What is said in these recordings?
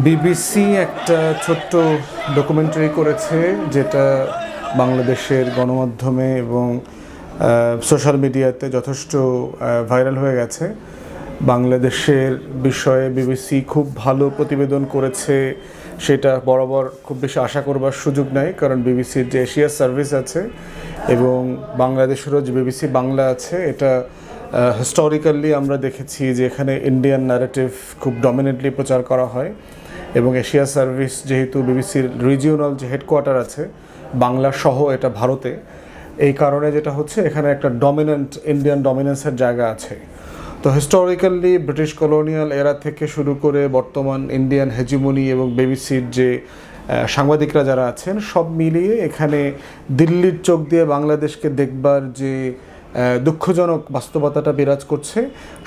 BBC একটা ছোট্ট documentary করেছে, যেটা বাংলাদেশের গণমাধ্যমে এবং সোশ্যাল মিডিয়াতে যথেষ্ট ভাইরাল হয়ে গেছে। বাংলাদেশের বিষয়ে বিবিসি খুব ভালো প্রতিবেদন করেছে, সেটা বরাবর খুব বেশি আশা করবার সুযোগ নাই, কারণ বিবিসির যে এশিয়া সার্ভিস আছে এবং বাংলাদেশেরও যে বিবিসি বাংলা আছে, এটা হিস্টোরিক্যালি আমরা দেখেছি যে এখানে ইন্ডিয়ান ন্যারেটিভ খুব ডমিনেন্টলি প্রচার করা হয়। এবং এশিয়া সার্ভিস যেহেতু বিবিসির রিজিওনাল যে হেডকোয়ার্টার আছে, বাংলা সহ এটা ভারতে, এই কারণে যেটা হচ্ছে এখানে একটা ডমিনেন্ট ইন্ডিয়ান ডমিনেন্সের জায়গা আছে। তো হিস্টোরিক্যালি ব্রিটিশ কলোনিয়াল এরা থেকে শুরু করে বর্তমান ইন্ডিয়ান হেজিমনি এবং বিবিসির যে সাংবাদিকরা যারা আছেন, সব মিলিয়ে এখানে দিল্লির চোখ দিয়ে বাংলাদেশকে দেখবার যে দুঃখজনক বাস্তবতাটা বিরাজ করছে।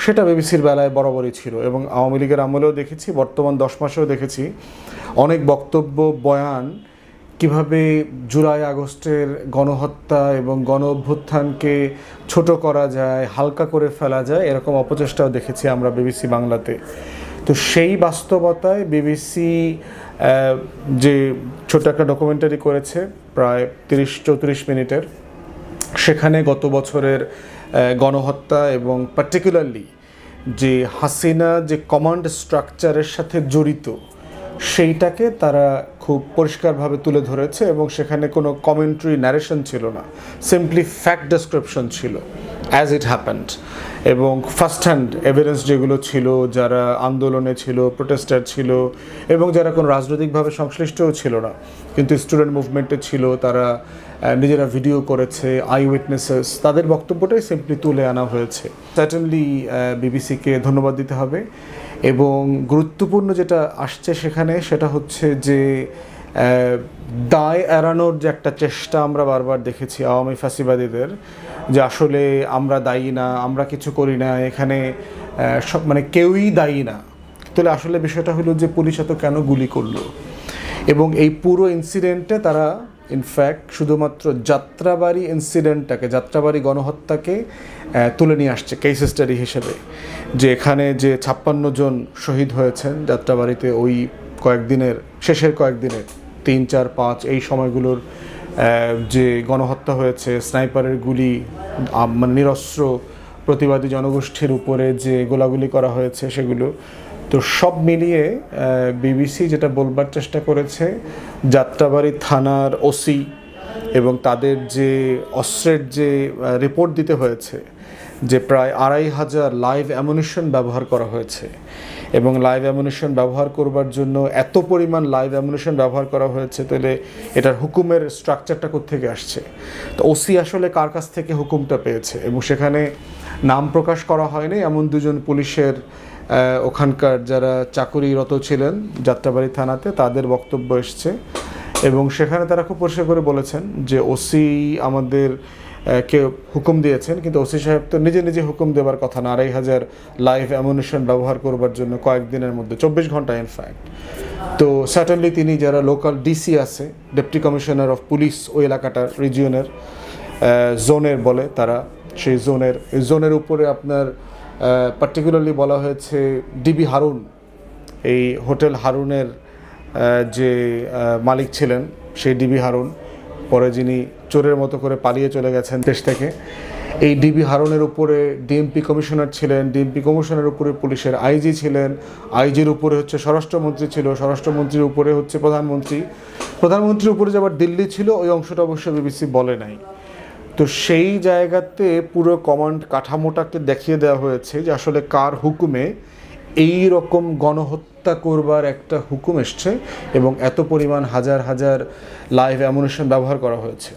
সেটা বিবিসির বেলায় বরাবরই ছিল এবং আওয়ামী লীগের আমলেও দেখেছি, বর্তমান দশ মাসেও দেখেছি। অনেক বক্তব্য, বয়ান কীভাবে জুলাই আগস্টের গণহত্যা এবং গণ অভ্যুত্থানকে ছোট করা যায়, হালকা করে ফেলা যায়, এরকম অপচেষ্টাও দেখেছি আমরা বিবিসি বাংলাতে। তো সেই বাস্তবতায় বিবিসি যে ছোট একটা ডকুমেন্টারি করেছে, প্রায় তিরিশ, চৌত্রিশ মিনিটের সেখানে গত বছরের গণহত্যা এবং পার্টিকুলারলি যে হাসিনা যে কমান্ড স্ট্রাকচারের সাথে জড়িত, সেইটাকে তারা খুব পরিষ্কারভাবে তুলে ধরেছে এবং সেখানে কোনো কমেন্ট্রি ন্যারেশন ছিল না সিম্পলি ফ্যাক্ট ডেসক্রিপশন ছিল অ্যাজ ইট হ্যাপেন্ড এবং ফার্স্ট হ্যান্ড এভিডেন্স যেগুলো ছিল, যারা আন্দোলনে ছিল প্রোটেস্টার ছিল, এবং যারা কোনো রাজনৈতিকভাবে সংশ্লিষ্টও ছিল না, কিন্তু স্টুডেন্ট মুভমেন্টে ছিল, তারা নিজেরা ভিডিও করেছে আই উইটনেসেস তাদের বক্তব্যটাই সিম্পলি তুলে আনা হয়েছে। সার্টেনলি বিবিসিকে ধন্যবাদ দিতে হবে। এবং গুরুত্বপূর্ণ যেটা আসছে সেখানে সেটা হচ্ছে যে দায় এড়ানোর যে একটা চেষ্টা আমরা বারবার দেখেছি আওয়ামী ফাঁসিবাদীদের, যে আসলে আমরা দায়ী না, আমরা কিছু করি না, এখানে সব মানে কেউই দায়ী না। তাহলে আসলে বিষয়টা হলো যে পুলিশ এত কেন গুলি করল? এবং এই পুরো ইনসিডেন্টে তারা ইনফ্যাক্ট শুধুমাত্র যাত্রাবাড়ি ইনসিডেন্টটাকে যাত্রাবাড়ি গণহত্যাকে তুলে নিয়ে আসছে কেস স্টাডি হিসেবে। যে এখানে যে ছাপ্পান্ন জন শহীদ হয়েছেন যাত্রাবাড়িতে ওই কয়েকদিনের, শেষের কয়েকদিনের, তিন, চার, পাঁচ, এই সময়গুলোর যে গণহত্যা হয়েছে স্নাইপারের গুলি মানে নিরস্ত্র প্রতিবাদী জনগোষ্ঠীর উপরে যে গোলাগুলি করা হয়েছে সেগুলো তো সব মিলিয়ে বিবিসি যেটা বলবার চেষ্টা করেছে, যাত্রাবাড়ি থানার ওসি এবং তাদের যে অস্ত্রের যে রিপোর্ট দিতে হয়েছে, যে প্রায় আড়াই হাজার লাইভ অ্যামুনিশন ব্যবহার করা হয়েছে এবং লাইভ অ্যামুনিশন ব্যবহার করবার জন্য এত পরিমাণ লাইভ অ্যামুনিশন ব্যবহার করা হয়েছে, তাহলে এটার হুকুমের স্ট্রাকচারটা কোত্থেকে আসছে? তো ওসি আসলে কার কাছ থেকে হুকুমটা পেয়েছে? এবং সেখানে নাম প্রকাশ করা হয়নি, এমন দুজন পুলিশের ওখানকার যারা চাকুরিরত ছিলেন যাত্রাবাড়ি থানাতে, তাদের বক্তব্য এসছে। এবং সেখানে তারা খুব পরিষ্কার করে বলেছেন যে ওসি আমাদের কে হুকুম দিয়েছেন, কিন্তু ওসি সাহেব তো নিজে নিজে হুকুম দেওয়ার কথা না। আড়াই হাজার লাইভ অ্যামুনিশন ব্যবহার করবার জন্য কয়েকদিনের মধ্যে, চব্বিশ ঘণ্টা ইনফ্যাক্ট তো সার্টেনলি তিনি যারা লোকাল ডিসি আছে ডেপুটি কমিশনার অফ পুলিশ ওই এলাকাটার রিজিয়নের জোনের বলে তারা, সেই জোনের জোনের উপরে আপনার পার্টিকুলারলি বলা হয়েছে ডিবি হারুন, এই হোটেল হারুনের যে মালিক ছিলেন, সেই ডিবি হারুন, পরে যিনি চোরের মতো করে পালিয়ে চলে গেছেন দেশ থেকে। এই ডিবি হারুনের উপরে ডিএমপি কমিশনার ছিলেন ডিএমপি কমিশনের উপরে পুলিশের আইজি ছিলেন আইজির উপরে হচ্ছে স্বরাষ্ট্রমন্ত্রী ছিল, স্বরাষ্ট্রমন্ত্রীর উপরে হচ্ছে প্রধানমন্ত্রী। প্রধানমন্ত্রীর উপরে যে আবার দিল্লি ছিল, ওই অংশটা অবশ্য বিবিসি বলে নাই। তো সেই জায়গাতে পুরো কমান্ড কাঠামোটাকে দেখিয়ে দেওয়া হয়েছে যে আসলে কার হুকুমে এই রকম গণহত্যা করবার একটা হুকুম এসছে এবং এত পরিমাণ হাজার হাজার লাইভ অ্যামুনেশন ব্যবহার করা হয়েছে।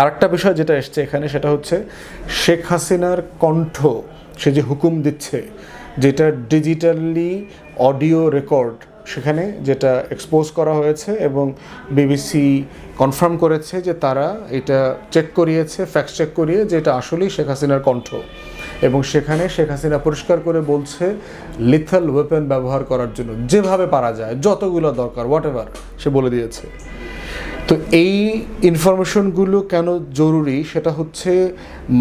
আরেকটা বিষয় যেটা এসছে এখানে সেটা হচ্ছে শেখ হাসিনার কণ্ঠ, সে যে হুকুম দিচ্ছে, যেটা ডিজিটালি অডিও রেকর্ড সেখানে যেটা এক্সপোজ করা হয়েছে এবং বিবিসি কনফার্ম করেছে যে তারা এটা চেক করিয়েছে ফ্যাক্স চেক করিয়ে যে এটা আসলেই শেখ হাসিনার কণ্ঠ। এবং সেখানে শেখ হাসিনা পরিষ্কার করে বলছে লিথাল ওয়েপেন ব্যবহার করার জন্য যেভাবে পারা যায়, যতগুলো দরকার হোয়াট সে বলে দিয়েছে। তো এই ইনফরমেশনগুলো কেন জরুরি? সেটা হচ্ছে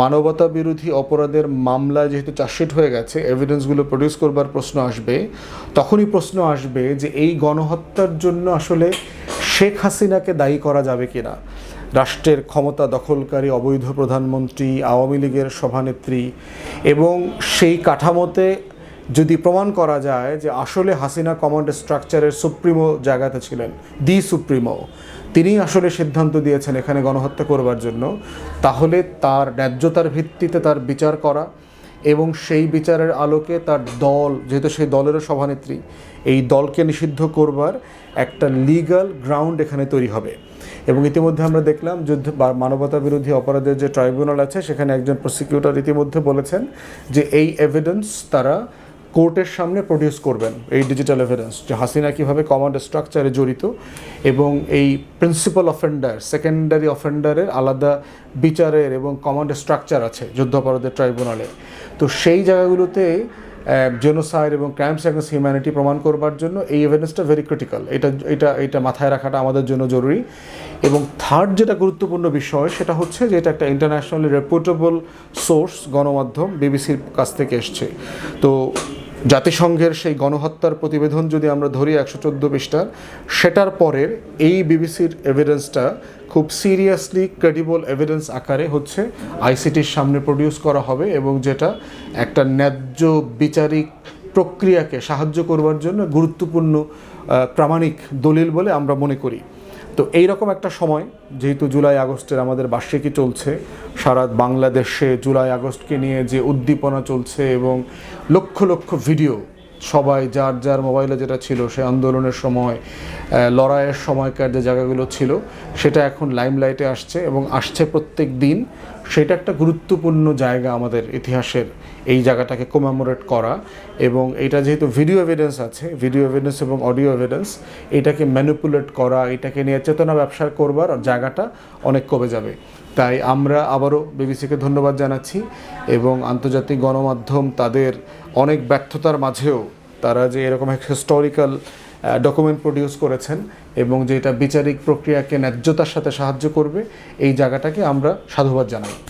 মানবতা বিরোধী অপরাধের মামলা যেহেতু চার্জশিট হয়ে গেছে এভিডেন্সগুলো প্রডিউস করবার প্রশ্ন আসবে। তখনই প্রশ্ন আসবে যে এই গণহত্যার জন্য আসলে শেখ হাসিনাকে দায়ী করা যাবে কিনা? রাষ্ট্রের ক্ষমতা দখলকারী অবৈধ প্রধানমন্ত্রী, আওয়ামী লীগের সভানেত্রী এবং সেই কাঠামোতে যদি প্রমাণ করা যায় যে আসলে হাসিনা কমান্ড স্ট্রাকচারের সুপ্রিমো জায়গাতে ছিলেন, দি সুপ্রিমো, তিনি আসলে সিদ্ধান্ত দিয়েছেন এখানে গণহত্যা করবার জন্য, তাহলে তার ন্যায্যতার ভিত্তিতে তার বিচার করা এবং সেই বিচারের আলোকে তার দল, যেহেতু সেই দলেরও সভানেত্রী, এই দলকে নিষিদ্ধ করবার একটা লিগ্যাল গ্রাউন্ড এখানে তৈরি হবে। এবং ইতিমধ্যে আমরা দেখলাম যুদ্ধ, বা মানবতা বিরোধী অপরাধের যে ট্রাইব্যুনাল আছে, সেখানে একজন প্রসিকিউটর ইতিমধ্যে বলেছেন যে এই এভিডেন্স তারা কোর্টের সামনে প্রডিউস করবেন এই ডিজিটাল এভিডেন্স যে হাসিনা কীভাবে কমান্ড স্ট্রাকচারে জড়িত এবং এই প্রিন্সিপাল অফেন্ডার সেকেন্ডারি অফেন্ডারের আলাদা বিচারের এবং কমান্ড স্ট্রাকচার আছে যুদ্ধাপরাধের ট্রাইব্যুনালে তো সেই জায়গাগুলোতে জেনোসাইড এবং ক্রাইমস অ্যাগেন্স্ট হিউম্যানিটি প্রমাণ করবার জন্য এই এভিডেন্সটা ভেরি ক্রিটিক্যাল এটা এটা এটা মাথায় রাখাটা আমাদের জন্য জরুরি। এবং থার্ড যেটা গুরুত্বপূর্ণ বিষয়, সেটা হচ্ছে যে এটা একটা ইন্টারন্যাশনালি রেপুটেবল সোর্স গণমাধ্যম বিবিসির কাছ থেকে এসছে। তো জাতিসংঘের সেই গণহত্যার প্রতিবেদন যদি আমরা ধরি একশো চোদ্দ পৃষ্ঠার, সেটার পরের এই বিবিসির এভিডেন্সটা খুব সিরিয়াসলি ক্রেডিবল এভিডেন্স আকারে হচ্ছে আইসিটির সামনে প্রডিউস করা হবে এবং যেটা একটা ন্যায্য বিচারিক প্রক্রিয়াকে সাহায্য করবার জন্য গুরুত্বপূর্ণ প্রামাণিক দলিল বলে আমরা মনে করি। তো এই রকম একটা সময়, যেহেতু জুলাই আগস্টের আমাদের বার্ষিকী চলছে, সারা বাংলাদেশে জুলাই আগস্টকে নিয়ে যে উদ্দীপনা চলছে এবং লক্ষ লক্ষ ভিডিও, সবাই যার যার মোবাইলে যেটা ছিল, সে আন্দোলনের সময় লড়াইয়ের সময়কার যে জায়গাগুলো ছিল, সেটা এখন লাইমলাইটে আসছে এবং আসছে প্রত্যেক দিন। সেটা একটা গুরুত্বপূর্ণ জায়গা আমাদের ইতিহাসের এই জায়গাটাকে কোমামোরেট করা এবং এটা যেহেতু ভিডিও এভিডেন্স আছে ভিডিও এভিডেন্স এবং অডিও এভিডেন্স এটাকে ম্যানিপুলেট করা, এটাকে নিয়ে চেতনা ব্যবসা করবার জায়গাটা অনেক কমে যাবে। তাই আমরা আবারও বিবিসিকে ধন্যবাদ জানাচ্ছি এবং আন্তর্জাতিক গণমাধ্যম তাদের অনেক ব্যর্থতার মাঝেও তারা যে এরকম এক হিস্টোরিক্যাল ডকুমেন্ট প্রডিউস করেছেন এবং যেটা বিচারিক প্রক্রিয়াকে ন্যায্যতার সাথে সাহায্য করবে, এই জায়গাটাকে আমরা সাধুবাদ জানাই।